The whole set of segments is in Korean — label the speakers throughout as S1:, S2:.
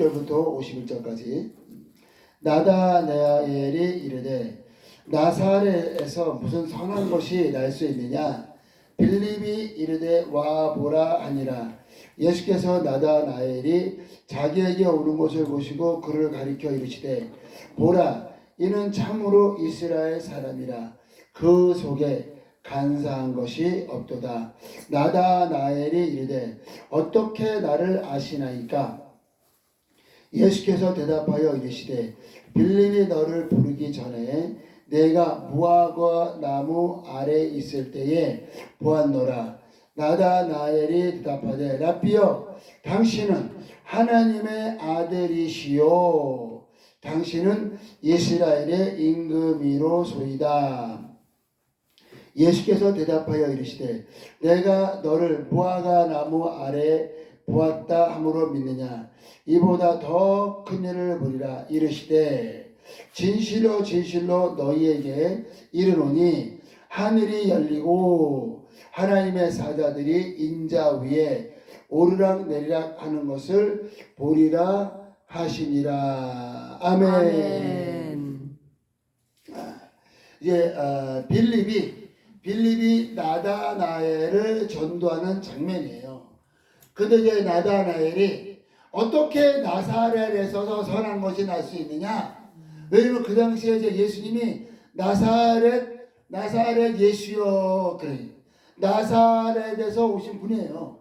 S1: 6절부터 51절까지. 나다나엘이 이르되 나사렛에서 무슨 선한 것이 날 수 있느냐? 빌립이 이르되 와 보라 하니라. 예수께서 나다나엘이 자기에게 오는 것을 보시고 그를 가리켜 이르시되 보라 이는 참으로 이스라엘 사람이라. 그 속에 간사한 것이 없도다. 나다나엘이 이르되 어떻게 나를 아시나이까 예수께서 대답하여 이르시되 빌립이 너를 부르기 전에 내가 무화과 나무 아래 있을 때에 보았노라. 나다 나엘이 대답하되 라비여 당신은 하나님의 아들이시요 당신은 이스라엘의 임금이로 소이다. 예수께서 대답하여 이르시되 내가 너를 무화과 나무 아래 보았다 함으로 믿느냐 이보다 더 큰 일을 보리라 이르시되 진실로 진실로 너희에게 이르노니 하늘이 열리고 하나님의 사자들이 인자 위에 오르락 내리락 하는 것을 보리라 하시니라 아멘.
S2: 아멘.
S1: 이제 어, 빌립이 빌립이 나다나엘을 전도하는 장면이에요. 근데 이제 나다나엘이 어떻게 나사렛에서 선한 것이 날 수 있느냐? 왜냐면 그 당시에 이제 예수님이 나사렛 나사렛 예수여 그래 나사렛에서 오신 분이에요.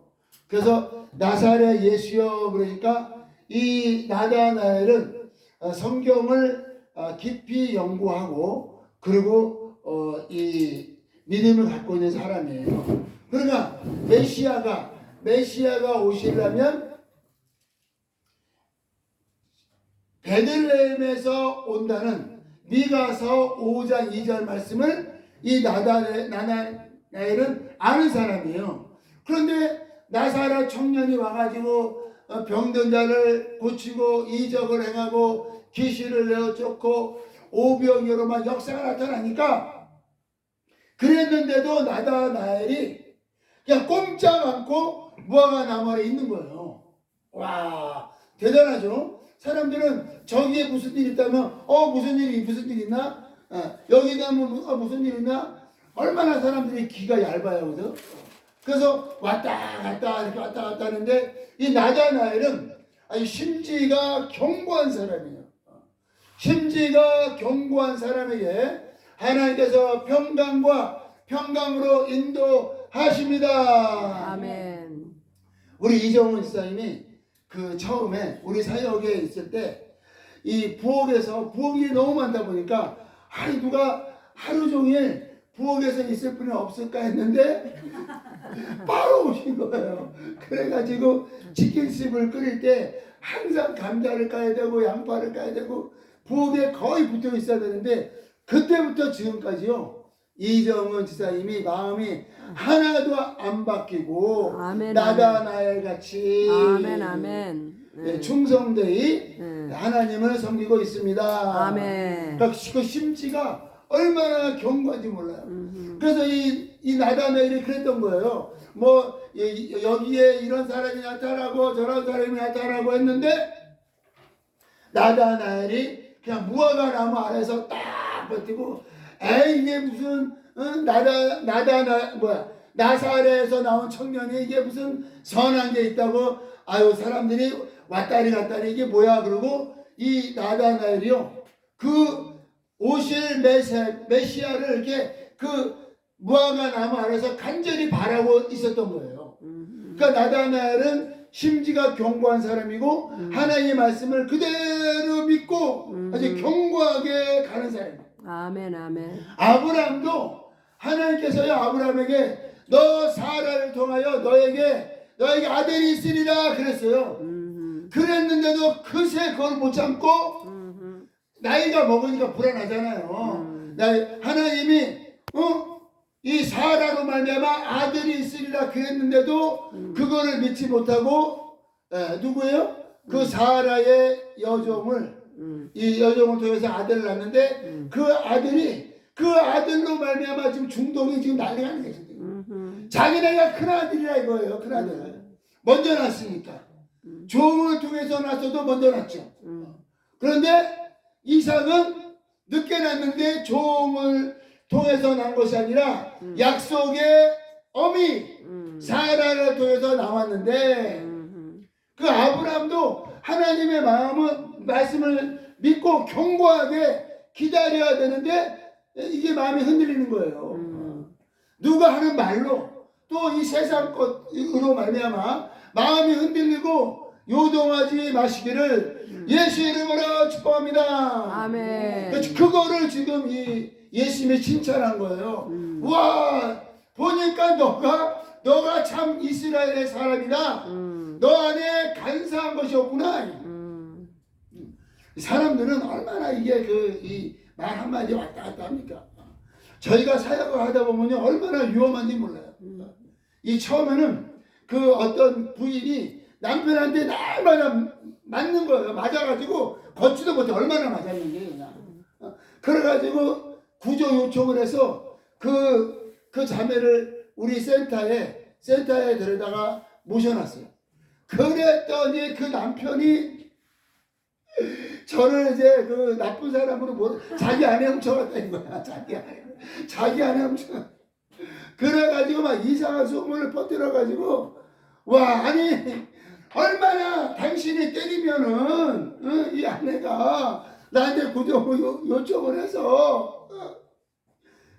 S1: 그래서 나사렛 예수여 그러니까 이 나다나엘은 어, 성경을 어, 깊이 연구하고 그리고 어, 이 믿음을 갖고 있는 사람이에요. 그러니까 메시아가 메시아가 오시려면 베들레헴에서 온다는 미가서 5장 2절 말씀을 이 나다네, 나나엘은 아는 사람이에요. 그런데 나사라 청년이 와가지고 어, 병든 자를 고치고 이적을 행하고 귀신을 내어 쫓고 오병이로만 역사가 나타나니까 그랬는데도 나다나엘이 그냥 꼼짝 않고 무화과 나무 아래 있는 거예요. 와 대단하죠. 사람들은 저기에 무슨 일 있다면 어 무슨 일이 무슨 일 있나? 어, 여기다 뭐 어, 무슨 일 있나? 얼마나 사람들이 귀가 얇아요, 그죠? 그래서 왔다 갔다 이렇게 왔다 갔다 하는데 이 나다나엘은 아니 심지가 견고한 사람이에요. 심지가 견고한 사람에게 하나님께서 평강과 평강으로 인도 하십니다.
S2: 아멘.
S1: 우리 이정훈 집사님이 그 처음에 우리 사역에 있을 때 이 부엌에서 부엌이 너무 많다 보니까 아니 누가 하루 종일 부엌에서 있을 분이 없을까 했는데 바로 오신 거예요. 그래가지고 치킨집을 끓일 때 항상 감자를 까야 되고 양파를 까야 되고 부엌에 거의 붙어 있어야 되는데 그때부터 지금까지요 이정은 지사님이 마음이 하나도 안 바뀌고
S2: 아멘,
S1: 나다나엘 같이
S2: 아멘 아멘.
S1: 네, 충성되이
S2: 네.
S1: 하나님을 섬기고 있습니다.
S2: 아멘.
S1: 그러니까 그 심지가 얼마나 견고한지 몰라요.
S2: 음흠.
S1: 그래서 이, 이 나다멜이 그랬던 거예요. 뭐 이- 여기에 이런 사람이 나타나고 저런 사람이 나타나고 했는데 나다나엘이 그냥 무화과 나무 아래서 딱 버티고 에이 이게 무슨 어? 나다 나다 나 뭐야 나사렛에서 나온 청년이 이게 무슨 선한 게 있다고 아유 사람들이 왔다리 갔다리 이게 뭐야 그러고 이 나다나엘이요 그 오실 메세, 메시아를 이렇게 그 무화과 나무 아래서 간절히 바라고 있었던 거예요. 그러니까 나다나엘은 심지가 견고한 사람이고 하나님의 말씀을 그대로 믿고
S2: 음.
S1: 아주 견고하게 가는 사람이에요.
S2: 아멘 아멘.
S1: 아브라함도 하나님께서요 아브라함에게 너 사라를 통하여 너에게 너에게 아들이 있으리라 그랬어요.
S2: 음흠.
S1: 그랬는데도 그새 그걸 못 참고
S2: 음흠.
S1: 나이가 먹으니까 불안하잖아요.
S2: 음.
S1: 나 하나님이 어? 이 사라로 말미암아 아들이 있으리라 그랬는데도
S2: 음.
S1: 그거를 믿지 못하고 에, 누구예요? 그 사라의 여종을
S2: 음.
S1: 이 여종을 통해서 아들을 낳는데
S2: 음.
S1: 그 아들이 그 아들로 말미암아 지금 중동이 지금 난리가. 지금.
S2: 음흠.
S1: 자기네가 큰 아들이라 이거예요. 큰 아들. 먼저 낳았으니까.
S2: 음.
S1: 종을 통해서 났어도 먼저 났죠.
S2: 음.
S1: 그런데 이삭은 늦게 났는데 종을 통해서 난 것이 아니라
S2: 음.
S1: 약속의 어미
S2: 음.
S1: 사라를 통해서 나왔는데
S2: 음.
S1: 그 아브라함도 하나님의 마음은 말씀을 믿고 견고하게 기다려야 되는데 이게 마음이 흔들리는 거예요.
S2: 음.
S1: 누가 하는 말로 또 이 세상 것으로 말미암아 마음이 흔들리고 요동하지 마시기를 예수 이름으로 축복합니다.
S2: 아멘.
S1: 그거를 지금 이 예수님이 칭찬한 거예요.
S2: 음.
S1: 와 보니까 너가 너가 참 이스라엘의 사람이다.
S2: 음.
S1: 너 안에 간사한 것이 없구나.
S2: 음.
S1: 사람들은 얼마나 이게 그 이 말 한마디 왔다 갔다 합니까? 저희가 사역을 하다 보면요 얼마나 위험한지 몰라요. 이 처음에는 그 어떤 부인이 남편한테 날마다 맞는 거예요. 맞아가지고 걷지도 못해 얼마나 맞았는지 그래가지고 구조 요청을 해서 그, 그 자매를 우리 센터에 센터에 데려다가 모셔놨어요. 그랬더니 그 남편이 저를 이제 그 나쁜 사람으로 뭐 자기 아내 훔쳐갔다는 거야. 자기 아내 자기 아내 훔쳐. 그래가지고 막 이상한 소문을 퍼뜨려가지고 와 아니 얼마나 당신이 때리면은 어, 이 아내가 나한테 구조 요- 요청을 해서 어.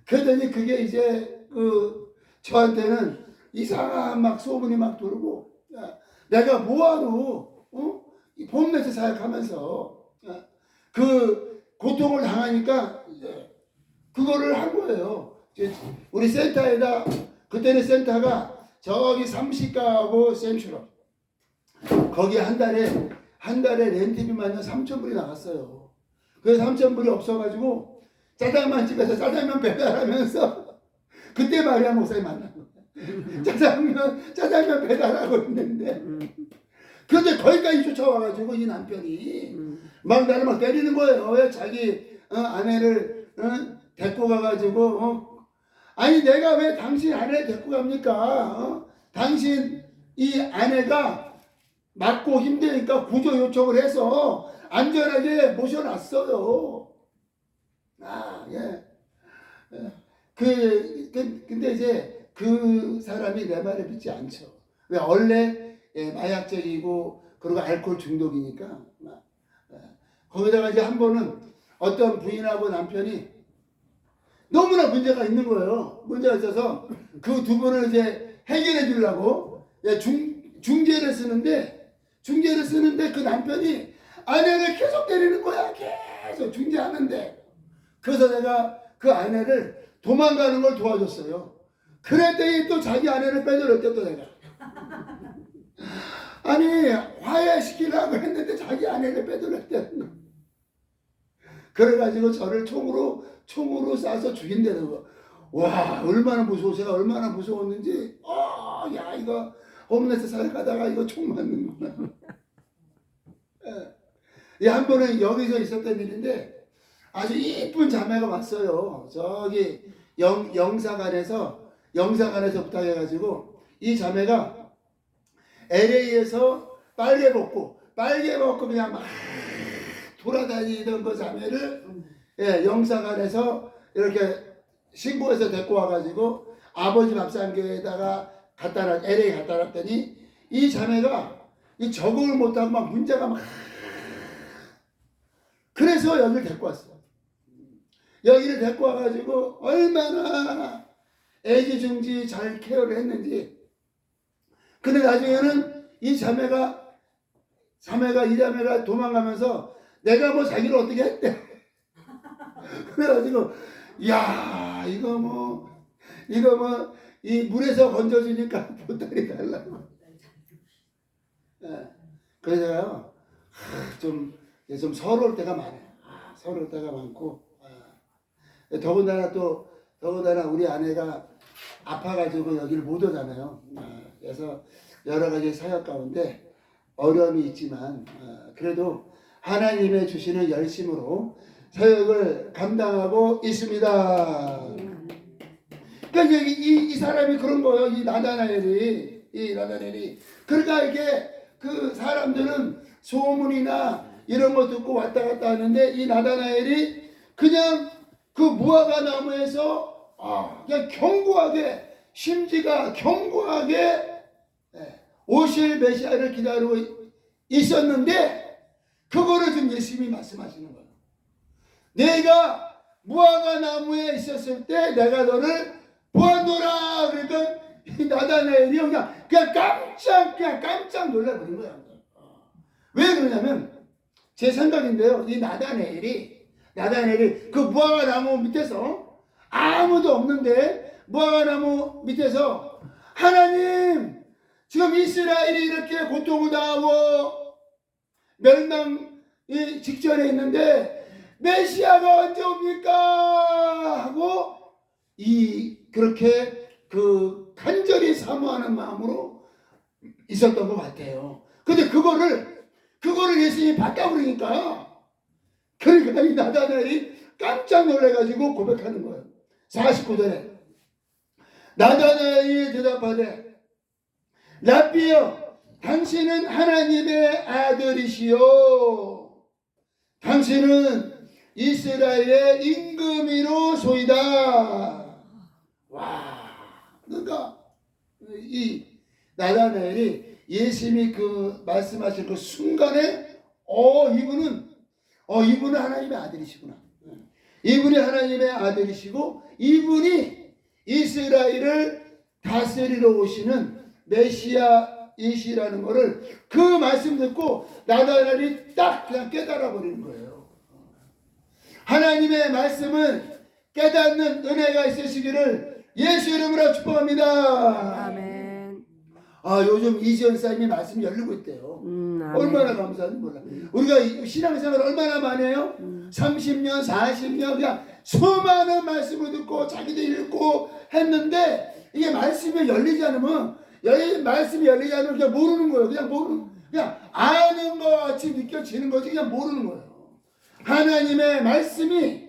S1: 그랬더니 그게 이제 그 저한테는 이상한 막 소문이 막 돌고 야, 내가 뭐하러 어? 이 봄내서 사역하면서 어? 그 고통을 당하니까 그거를 한 거예요. 우리 센터에다 그때는 센터가 저기 삼시가하고 센츄럴 거기 한 달에 한 달에 렌트비만요 3천 불이 나갔어요. 그래서 3천 불이 없어가지고 짜장면 집에서 짜장면 배달하면서 그때 마리아 목사님 만난 거예요. 짜장면 짜장면 배달하고 있는데 그런데 거기까지 쫓아와가지고 이 남편이
S2: 음.
S1: 막 나를 막 때리는 거예요. 왜 자기 어, 아내를 어, 데리고 가가지고 어? 아니 내가 왜 당신 아내 데리고 갑니까? 어? 당신 이 아내가 맞고 힘드니까 구조 요청을 해서 안전하게 모셔놨어요. 아 예. 예. 그, 그 근데 이제 그 사람이 내 말을 믿지 않죠. 왜 원래 예, 마약적이고 그리고 알코올 중독이니까 예. 거기다가 이제 한 번은 어떤 부인하고 남편이 너무나 문제가 있는 거예요. 문제가 있어서 그 두 분을 이제 해결해 주려고 예, 중, 중재를 쓰는데 중재를 쓰는데 그 남편이 아내를 계속 때리는 거야. 계속 중재하는데 그래서 내가 그 아내를 도망가는 걸 도와줬어요. 그랬더니 또 자기 아내를 빼돌렸대 또 내가. 아니 화해시키려고 했는데 자기 아내를 빼돌렸다는 거. 그래가지고 저를 총으로 총으로 쏴서 죽인다는 거. 와 얼마나 무서워 제가 얼마나 무서웠는지. 어야 이거 홈레스 살아가다가 이거 총 맞는구나. 예, 한 번은 여기서 있었던 일인데 아주 이쁜 자매가 왔어요. 저기 영, 영사관에서 영사관에서 부탁해가지고 이 자매가 LA에서 빨개 벗고 빨개 벗고 그냥 막 돌아다니던 그 자매를 예, 영사관에서 이렇게 신고해서 데리고 와가지고 아버지 밥상교에다가 갖다 놨 LA 갖다 놨더니 이 자매가 이 적응을 못하고 막 문제가 막 그래서 여기를 데리고 왔어. 여기를 데리고 와가지고 얼마나 애지중지 잘 케어를 했는지. 근데 나중에는 이 자매가 자매가 이 자매가 도망가면서 내가 뭐 자기를 어떻게 했대. 그래가지고 야 이거 뭐 이거 뭐 이 물에서 건져주니까 보따리 달라고. 예. 그래서요 하, 좀, 예, 좀 서러울 때가 많아요. 아, 서러울 때가 많고 아. 더군다나 또 더군다나 우리 아내가 아파가지고 여기를 못 오잖아요. 아, 그래서 여러 가지 사역 가운데 어려움이 있지만 아, 그래도 하나님의 주시는 열심으로 사역을 감당하고 있습니다. 그러니까 이, 이, 이 사람이 그런 거예요. 이 나다나엘이 이 나다나엘이 그러니까 이게 그 사람들은 소문이나 이런 거 듣고 왔다 갔다 하는데 이 나다나엘이 그냥 그 무화과 나무에서 아, 그냥 견고하게 심지가 견고하게 예, 오실 메시아를 기다리고 있었는데 그거를 지금 예수님이 말씀하시는 거예요. 내가 무화과 나무에 있었을 때 내가 너를 보았노라 그러니까 이 나다나엘이 그냥 그냥 깜짝 그냥 깜짝 놀라버린 거야. 왜 그러냐면 제 생각인데요. 이 나다나엘이 나다나엘이 그 무화과 나무 밑에서 아무도 없는데 무화과 나무 밑에서 하나님 지금 이스라엘이 이렇게 고통을 당하고 멸망이 직전에 있는데 메시아가 언제 옵니까? 하고 이 그렇게 그 간절히 사모하는 마음으로 있었던 것 같아요. 근데 그거를 그거를 예수님이 바꿔버리니까 그러니까 이 나다나엘이 깜짝 놀래가지고 고백하는 거예요. 49절에 나다나엘이 대답하되 라비여 당신은 하나님의 아들이시요 당신은 이스라엘의 임금이로 소이다. 와, 그러니까 이 나다나엘이 예수님이 그 말씀하신 그 순간에 어 이분은 어 이분은 하나님의 아들이시구나. 이분이 하나님의 아들이시고 이분이 이스라엘을 다스리러 오시는 메시아이시라는 것을 그 말씀 듣고 나다나엘이 딱 그냥 깨달아 버리는 거예요. 하나님의 말씀은 깨닫는 은혜가 있으시기를 예수 이름으로 축복합니다.
S2: 아멘.
S1: 아 요즘 이지연 사님이 말씀 열리고 있대요.
S2: 음.
S1: 얼마나 감사한지 몰라. 우리가 이 신앙생활 얼마나 많이 해요?
S2: 음.
S1: 30년, 40년 그냥 수많은 말씀을 듣고 자기도 읽고 했는데 이게 말씀이 열리지 않으면 열 말씀이 열리지 않으면 그냥 모르는 거예요. 그냥 모르는 그냥 아는 것 같이 느껴지는 거지 그냥 모르는 거예요. 하나님의 말씀이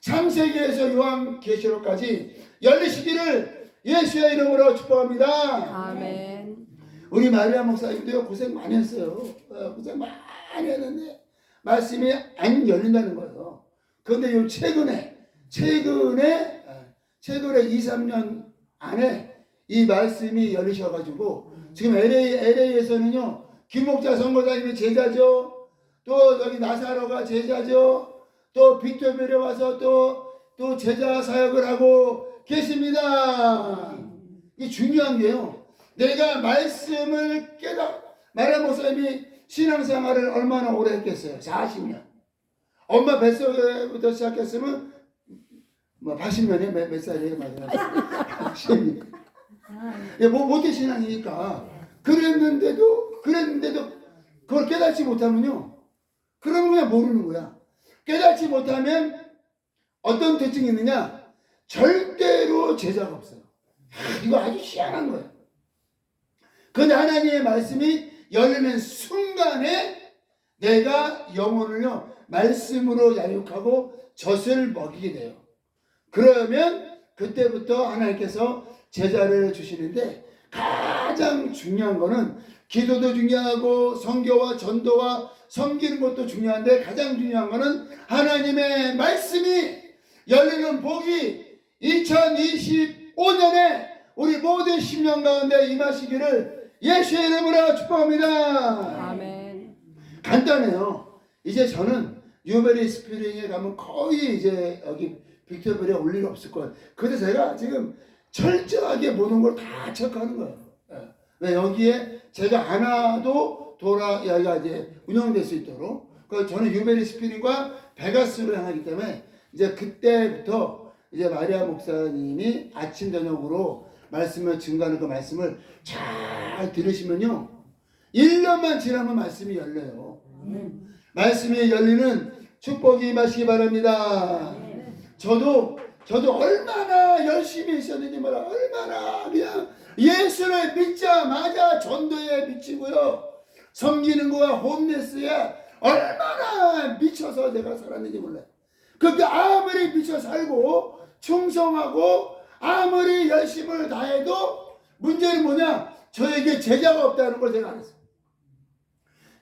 S1: 창세기에서 요한계시록까지 열리시기를 예수의 이름으로 축복합니다.
S2: 아멘.
S1: 우리 마리아 목사님도요 고생 많이 했어요. 어, 고생 많이 했는데 말씀이 안 열린다는 거예요. 그런데 요 최근에 최근에 어, 최근에 2, 3년 안에 이 말씀이 열리셔가지고 지금 LA LA에서는요 김목자 선거사님이 제자죠. 또 여기 나사로가 제자죠. 또 빅토리에 와서 또 또 제자 사역을 하고 계십니다. 이 중요한 게요. 내가 말씀을 깨닫 마리아 목사님이 신앙생활을 얼마나 오래 했겠어요? 40년. 엄마 뱃속에부터 시작했으면 뭐 80년에 몇, 몇 살이에요? 맞아요. 80년. 예, 뭐 못해 신앙이니까 그랬는데도 그랬는데도 그걸 깨닫지 못하면요. 그러면 그냥 모르는 거야. 깨닫지 못하면 어떤 특징이 있느냐? 절대로 제자가 없어요. 아, 이거 아주 희한한 거예요. 그런데 하나님의 말씀이 열리는 순간에 내가 영혼을요 말씀으로 양육하고 젖을 먹이게 돼요. 그러면 그때부터 하나님께서 제자를 주시는데 가장 중요한 거는 기도도 중요하고 성교와 전도와 섬기는 것도 중요한데 가장 중요한 거는 하나님의 말씀이 열리는 복이 2025년에 우리 모든 10년 가운데 임하시기를 예수의 이름으로 축복합니다.
S2: 아멘.
S1: 간단해요. 이제 저는 뉴베리 스프링에 가면 거의 이제 여기 빅토리에 올일 없을 거예요. 그래서 제가 지금 철저하게 모든 걸다 체크하는 거예요. 예. 왜 여기에 제가 하나도 돌아 여기가 이제 운영될 수 있도록. 그 저는 뉴베리 스프링과 베가스로 향하기 때문에 이제 그때부터 이제 마리아 목사님이 아침 저녁으로 말씀을 증가하는 그 말씀을 잘 들으시면요. 1년만 지나면 말씀이 열려요. 말씀이 열리는 축복이 임하시기 바랍니다. 저도 저도 얼마나 열심히 있었는지 몰라. 얼마나 그냥 예수를 믿자마자 전도에 미치고요. 섬기는 거와 홈레스에 얼마나 미쳐서 내가 살았는지 몰라요. 그렇게 아무리 미쳐 살고 충성하고 아무리 열심을 다해도 문제는 뭐냐? 저에게 제자가 없다는 걸 제가 알았어요.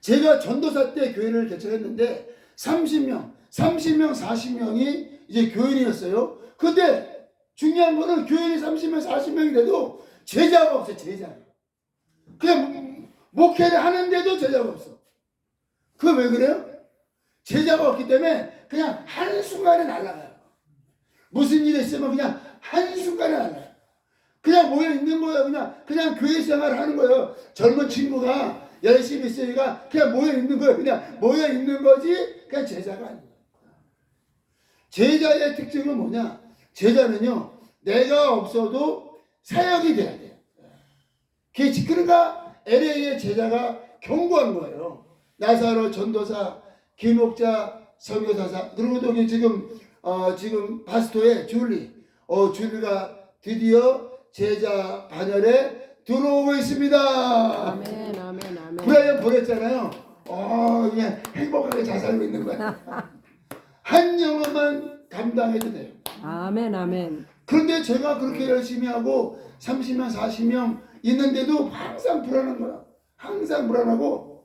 S1: 제가 전도사 때 교회를 개척했는데 30명, 30명, 40명이 이제 교인이었어요. 근데 중요한 거는 교인이 30명, 40명이 돼도 제자가 없어요, 제자가. 그냥 목회를 하는데도 제자가 없어. 그거 왜 그래요? 제자가 없기 때문에 그냥 한순간에 날아가요. 무슨 일이 있으면 그냥 한순간에 날아가요. 그냥 모여 있는 거예요. 그냥, 그냥 교회 생활을 하는 거예요. 젊은 친구가 열심히 있으니까 그냥 모여 있는 거예요. 그냥 모여 있는 거지, 그냥 제자가 아니에요. 제자의 특징은 뭐냐? 제자는요, 내가 없어도 사역이 돼야 돼요. 그러니까 LA의 제자가 경고한 거예요. 나사로 전도사, 김옥자, 선교사사, 그리고 또 지금, 어, 지금 바스토의 줄리, 어, 줄리가 드디어 제자 반열에 들어오고 있습니다.
S2: 아멘, 아멘, 아멘.
S1: 브라이언 보냈잖아요. 어, 그냥 행복하게 잘 살고 있는 거야. 한 영혼만 감당해도 돼요.
S2: 아멘, 아멘.
S1: 그런데 제가 그렇게 열심히 하고 30명, 40명 있는데도 항상 불안한 거야. 항상 불안하고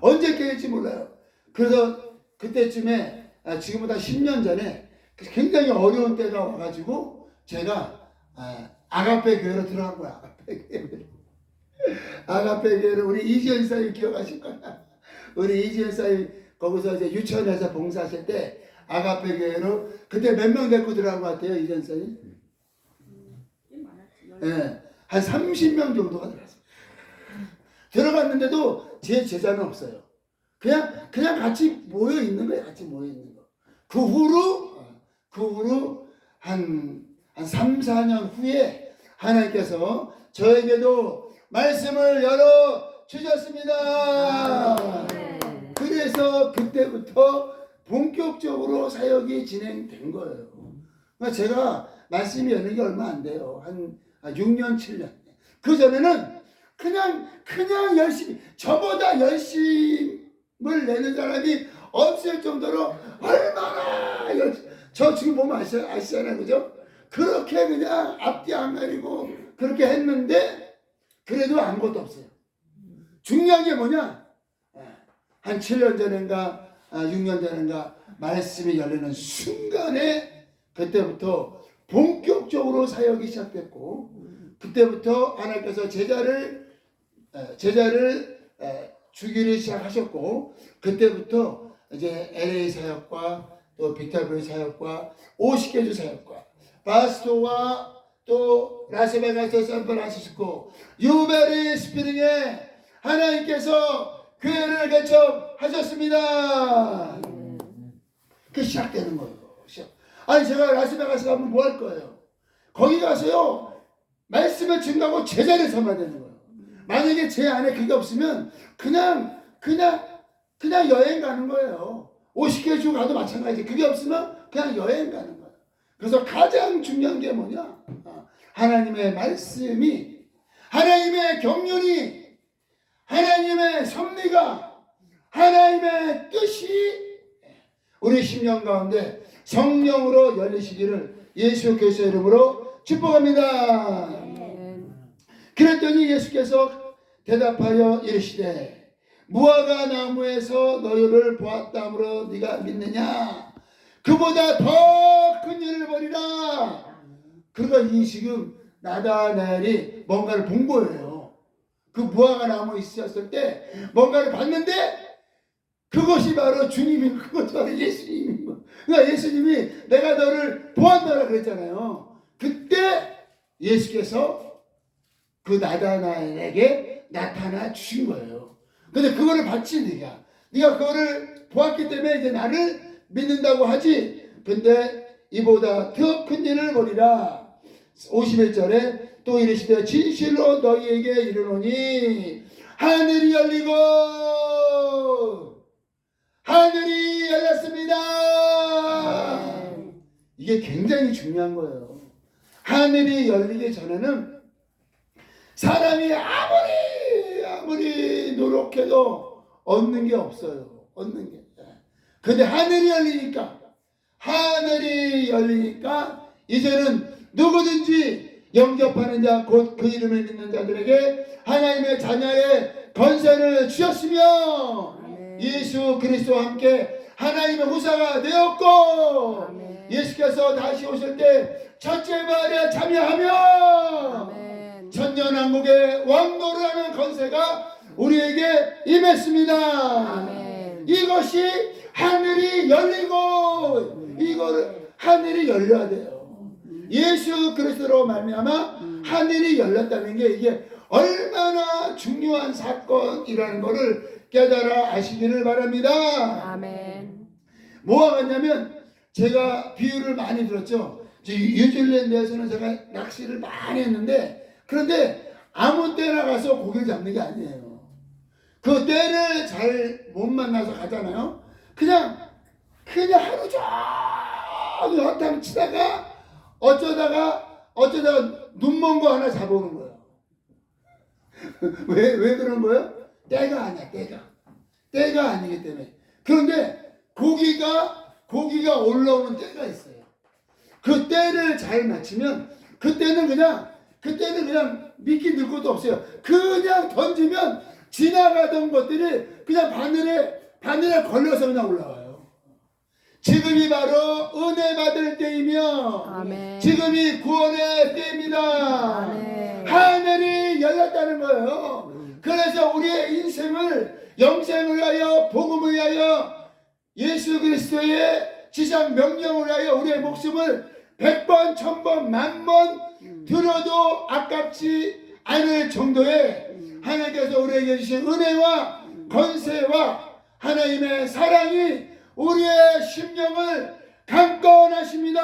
S1: 언제 깨질지 몰라요. 그래서 그때쯤에 아, 지금보다 10년 전에 굉장히 어려운 때가 와가지고 제가 아, 아가페 교회로 들어간 거야. 아가페 교회. 아가페 교회를 우리 이지연 사님 기억하실 거야. 우리 이지연 사님 거기서 이제 유치원에서 봉사하실 때 아가페 교회로 그때 몇 명 데리고 들어간 것 같아요 이지연 사님? 예, 한 30명 정도가 들어갔어요. 들어갔는데도 제 제자는 없어요. 그냥 그냥 같이 모여 있는 거예요. 같이 모여 있는 거. 그 후로 그 후로 한, 한 3, 4년 후에 하나님께서 저에게도 말씀을 열어 주셨습니다. 그래서 그때부터 본격적으로 사역이 진행된 거예요. 그러니까 제가 말씀이 열린 게 얼마 안 돼요. 한 6년, 7년. 그 전에는 그냥, 그냥 열심히, 저보다 열심을 내는 사람이 없을 정도로 얼마나 열심히, 저 지금 보면 아시, 아시잖아요. 그죠? 그렇게 그냥 앞뒤 안 가리고 그렇게 했는데, 그래도 아무것도 없어요. 중요한 게 뭐냐? 한 7년 전인가, 아, 6년 전인가, 말씀이 열리는 순간에 그때부터 본격적으로 사역이 시작됐고, 그때부터 하나님께서 제자를 에, 제자를 에, 주기를 시작하셨고 그때부터 이제 LA 사역과 또 빅터브리 사역과 50개주 사역과 바스토와 또 라스베가스 샌프란시스코 유베리 스프링에 하나님께서 교회를 개척 하셨습니다. 그 시작되는 거예요. 시작. 아니 제가 라스베가스 가면 뭐 할 거예요? 거기 가서요 말씀을 증거하고 제자를 삼아야 되는 거예요. 만약에 제 안에 그게 없으면 그냥 그냥 그냥 여행 가는 거예요. 50개 주 가도 마찬가지. 그게 없으면 그냥 여행 가는 거예요. 그래서 가장 중요한 게 뭐냐? 어, 하나님의 말씀이 하나님의 경륜이 하나님의 섭리가 하나님의 뜻이 우리 심령 가운데 성령으로 열리시기를 예수 그리스도의 이름으로 축복합니다. 그랬더니 예수께서 대답하여 이르시되 무화과 나무에서 너희를 보았다므로 네가 믿느냐? 그보다 더 큰 일을 벌이라. 이 지금 나다나엘이 뭔가를 본 거예요. 그 무화과 나무 있었을 때 뭔가를 봤는데 그것이 바로 주님이 그것이 바로 예수님인 거 그러니까 예수님이 내가 너를 보았노라 그랬잖아요 그때 예수께서 그 나다나엘에게 나타나 주신 거예요. 근데 그거를 봤지 네가. 네가 그거를 보았기 때문에 이제 나를 믿는다고 하지. 근데 이보다 더 큰 일을 보리라. 51절에 또 이르시되 진실로 너희에게 이르노니 하늘이 열리고 하늘이 열렸습니다. 이게 굉장히 중요한 거예요. 하늘이 열리기 전에는 사람이 아무리 아무리 노력해도 얻는 게 없어요. 얻는 게. 근데 하늘이 열리니까 하늘이 열리니까 이제는 누구든지 영접하는 자 곧 그 이름을 믿는 자들에게 하나님의 자녀의 권세를 주셨으며. 예수 그리스도와 함께 하나님의 후사가 되었고
S2: 아멘.
S1: 예수께서 다시 오실 때 첫째 말에 참여하며. 천년왕국의 왕노를 하는 권세가 우리에게 임했습니다.
S2: 아멘.
S1: 이것이 하늘이 열리고 이거를 하늘이 열려야 돼요. 예수 그리스도로 말미암아 하늘이 열렸다는 게 이게 얼마나 중요한 사건이라는 것을 깨달아 아시기를 바랍니다.
S2: 아멘.
S1: 뭐가 같냐면 제가 비유를 많이 들었죠. 저 뉴질랜드에서는 제가 낚시를 많이 했는데 그런데 아무 때나 가서 고기를 잡는 게 아니에요. 그 때를 잘 못 만나서 가잖아요. 그냥 그냥 하루 종일 헛탕 치다가 어쩌다가 어쩌다가 눈먼 거 하나 잡아오는 거예요. 왜, 왜 그런 거예요? 때가 아니야, 때가. 때가 아니기 때문에. 그런데 고기가, 고기가 올라오는 때가 있어요. 그 때를 잘 맞추면, 그때는 그냥, 그때는 그냥 미끼 넣을 것도 없어요. 그냥 던지면 지나가던 것들이 그냥 바늘에, 바늘에 걸려서 그냥 올라와요. 지금이 바로 은혜 받을 때이며,
S2: 아멘.
S1: 지금이 구원의 때입니다.
S2: 아멘.
S1: 하늘이 열렸다는 거예요. 그래서 우리의 인생을 영생을 위하여 복음을 위하여 예수 그리스도의 지상 명령을 위하여 우리의 목숨을 백번 천번 만번 들어도 아깝지 않을 정도의 하나님께서 우리에게 주신 은혜와 건세와 하나님의 사랑이 우리의 심령을 강건하십니다.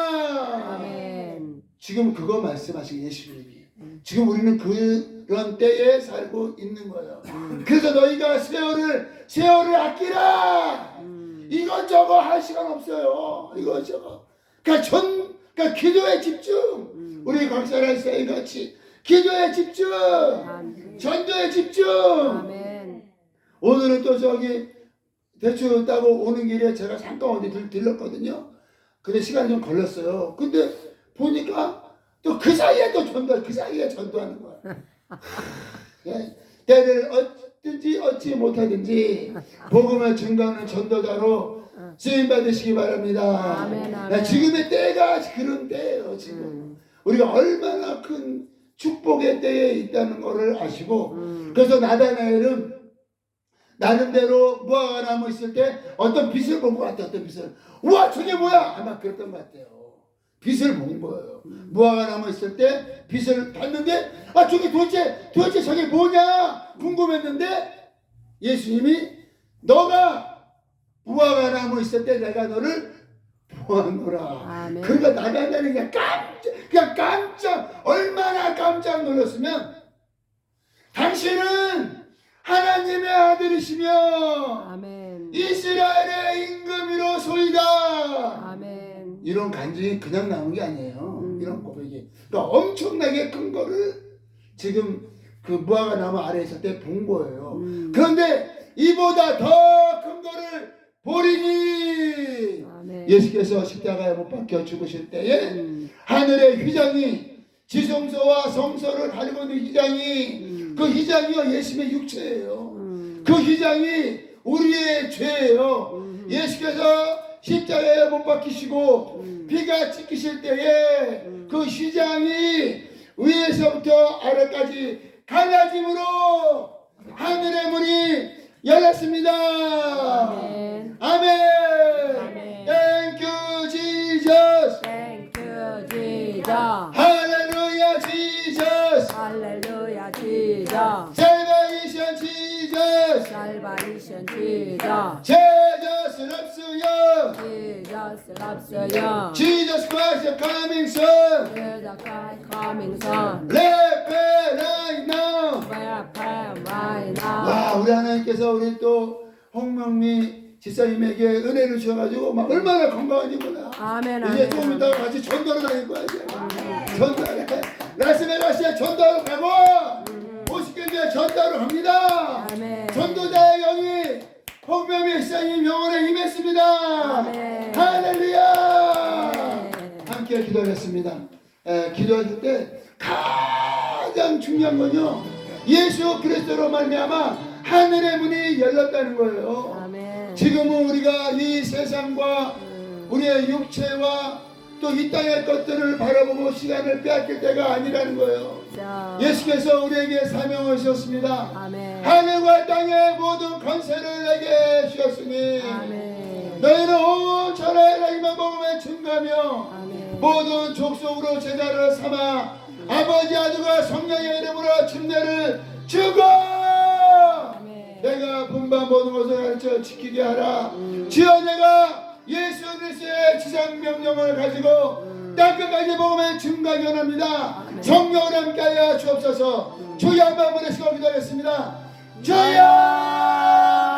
S1: 지금 그거 말씀하신 예수님이 지금 우리는 그 런 때에 살고 있는 거예요. 그래서 너희가 세월을 세월을 아끼라. 이것저것 할 시간 없어요. 이것저것. 그러니까 전 그러니까 기도에 집중. 우리 각사라 쌤 같이 기도에 집중.
S2: 아멘.
S1: 전도에 집중.
S2: 아멘.
S1: 오늘은 또 저기 대추 따고 오는 길에 제가 잠깐 어디 들, 들렀거든요. 근데 시간이 좀 걸렸어요. 근데 보니까 또 그 사이에 또 전도, 그 사이에 전도하는 거야. 예, 때를 어든지 얻지 못하든지 복음을 증거하는 전도자로 쓰임 받으시기 바랍니다.
S2: 아멘, 아멘.
S1: 예, 지금의 때가 그런 때예요. 지금
S2: 음.
S1: 우리가 얼마나 큰 축복의 때에 있다는 것을 아시고
S2: 음.
S1: 그래서 나다나엘은 나름대로 무화과 나무 있을 때 어떤 빛을 본 것 같아 어떤 빛을 우와 저게 뭐야 아마 그랬던 것 같아요 빛을 본 거예요 무화과 나무 있을 때 빛을 봤는데 아 저게 도대체 도대체 저게 뭐냐 궁금했는데 예수님이 너가 무화과 나무 있을 때 내가 너를 보았노라
S2: 아멘.
S1: 그러니까 나다나엘이 그냥 깜짝 그냥 깜짝 얼마나 깜짝 놀랐으면 당신은 하나님의 아들이시며
S2: 아멘.
S1: 이스라엘의 임금이로 소이다.
S2: 아멘.
S1: 이런 간증이 그냥 나온 게 아니에요.
S2: 음.
S1: 이런 고백이. 그러니까 엄청나게 큰 거를 지금 그 무화과 나무 아래 있을 때 본 거예요.
S2: 음.
S1: 그런데 이보다 더 큰 거를 보리니
S2: 아멘.
S1: 예수께서 십자가에 못 박혀 죽으실 때에
S2: 음.
S1: 하늘의 휘장이 지성소와 성소를 가리고 있는 휘장이
S2: 음.
S1: 그 휘장이요 예수님의 육체예요.
S2: 음.
S1: 그 휘장이 우리의 죄예요.
S2: 음.
S1: 예수께서 십자가에 못 박히시고
S2: 음.
S1: 피가 찍히실 때에
S2: 음.
S1: 그 휘장이 위에서부터 아래까지 갈라짐으로 하늘의 문이 열렸습니다.
S2: 아멘.
S1: 아멘.
S2: 아멘.
S1: Thank you, Jesus.
S2: Thank you, Jesus.
S1: Hallelujah, Jesus.
S2: Hallelujah, Jesus.
S1: Salvation, Jesus.
S2: Salvation, Jesus.
S1: Jesus loves you.
S2: Jesus loves you.
S1: Jesus Christ, the coming Son.
S2: Jesus Christ coming soon.
S1: Let pray right now.
S2: Prayer, prayer right now.
S1: 와, 우리 하나님께서 우리 또 홍명미 지사님에게 은혜를 주셔가지고 막 얼마나 건강한지 몰라.
S2: 아멘,
S1: 이제
S2: 아멘.
S1: 좀 이따가 같이 전도를 다닐 거야 이제. 전도를 라스베가스에 전도를 가고 50개주에 전도를 갑니다.
S2: 아멘.
S1: 전도자의 영이 홍명미 지사님 영혼에 임했습니다.
S2: 아멘.
S1: 할렐루야.
S2: 아멘.
S1: 함께 기도하겠습니다. 에, 기도할 때 가장 중요한 건요. 예수 그리스도로 말미암아 하늘의 문이 열렸다는 거예요.
S2: 아멘.
S1: 지금은 우리가 이 세상과
S2: 음,
S1: 우리의 육체와 또 이 땅의 것들을 바라보고 시간을 빼앗길 때가 아니라는 거예요.
S2: 자.
S1: 예수께서 우리에게.
S2: 아멘.
S1: 하늘과 땅의 모든 권세를 내게 주셨으니
S2: 아멘.
S1: 너희는 온 복음에 증가하며
S2: 아멘.
S1: 모든 족속으로 제자를 삼아 아버지 아들과 성령의 이름으로 침례를 주고
S2: 아멘.
S1: 내가 분반 모든 것을 가르쳐 지키게 하라
S2: 음.
S1: 주여 내가 예수 그리스도의 지상 명령을 가지고 땅끝까지 복음에 증가하기 원합니다. 성령을 함께하여 주옵소서. 주여 한번 보내시고 기도하겠습니다. 주여